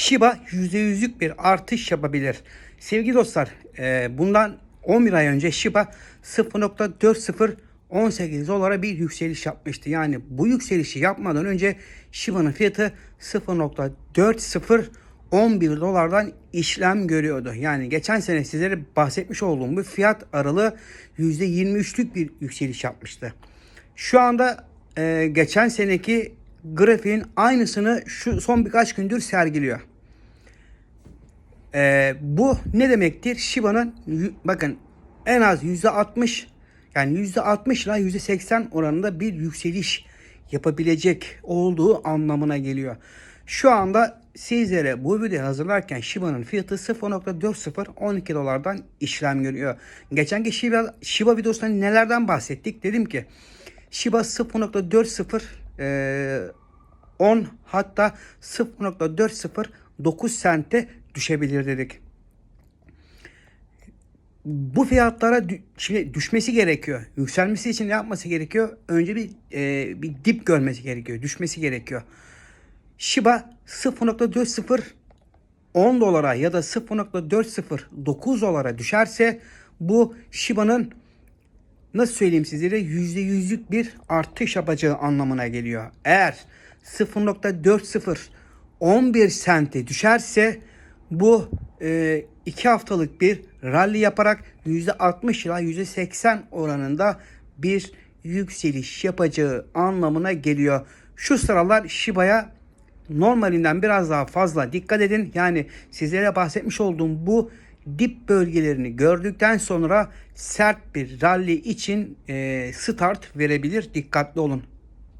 Shiba %100'lük bir artış yapabilir. Sevgili dostlar e, bundan 11 ay önce Shiba 0.40 18 dolara bir yükseliş yapmıştı. Yani bu yükselişi yapmadan önce Shiba'nın fiyatı 0.40 11 dolardan işlem görüyordu. Yani geçen sene sizlere bahsetmiş olduğum bu fiyat aralığı %23'lük bir yükseliş yapmıştı. Şu anda e, geçen seneki grafiğin aynısını şu son birkaç gündür sergiliyor. E, bu ne demektir? Shiba'nın bakın en az %60 yani %60 ila %80 oranında bir yükseliş yapabilecek olduğu anlamına geliyor. Şu anda sizlere bu videoyu hazırlarken Shiba'nın fiyatı 0.40 12 dolardan işlem görüyor. Geçenki Shiba, Shiba videosunda nelerden bahsettik? Dedim ki Shiba 0.40 e, 10 hatta 0.40 9 sente düşebilir dedik bu fiyatlara şimdi düşmesi gerekiyor. Yükselmesi için ne yapması gerekiyor? Önce bir e, bir dip görmesi gerekiyor. Düşmesi gerekiyor. Shiba 0.40 10 dolara ya da 0.40 9 dolara düşerse bu Shiba'nın nasıl söyleyeyim sizlere %100'lük bir artış yapacağı anlamına geliyor. Eğer 0.40 11 sente düşerse bu e, 2 haftalık bir rally yaparak %60 ila %80 oranında bir yükseliş yapacağı anlamına geliyor. Şu sıralar Shiba'ya normalinden biraz daha fazla dikkat edin. Yani sizlere bahsetmiş olduğum bu dip bölgelerini gördükten sonra sert bir rally için e, start verebilir. Dikkatli olun.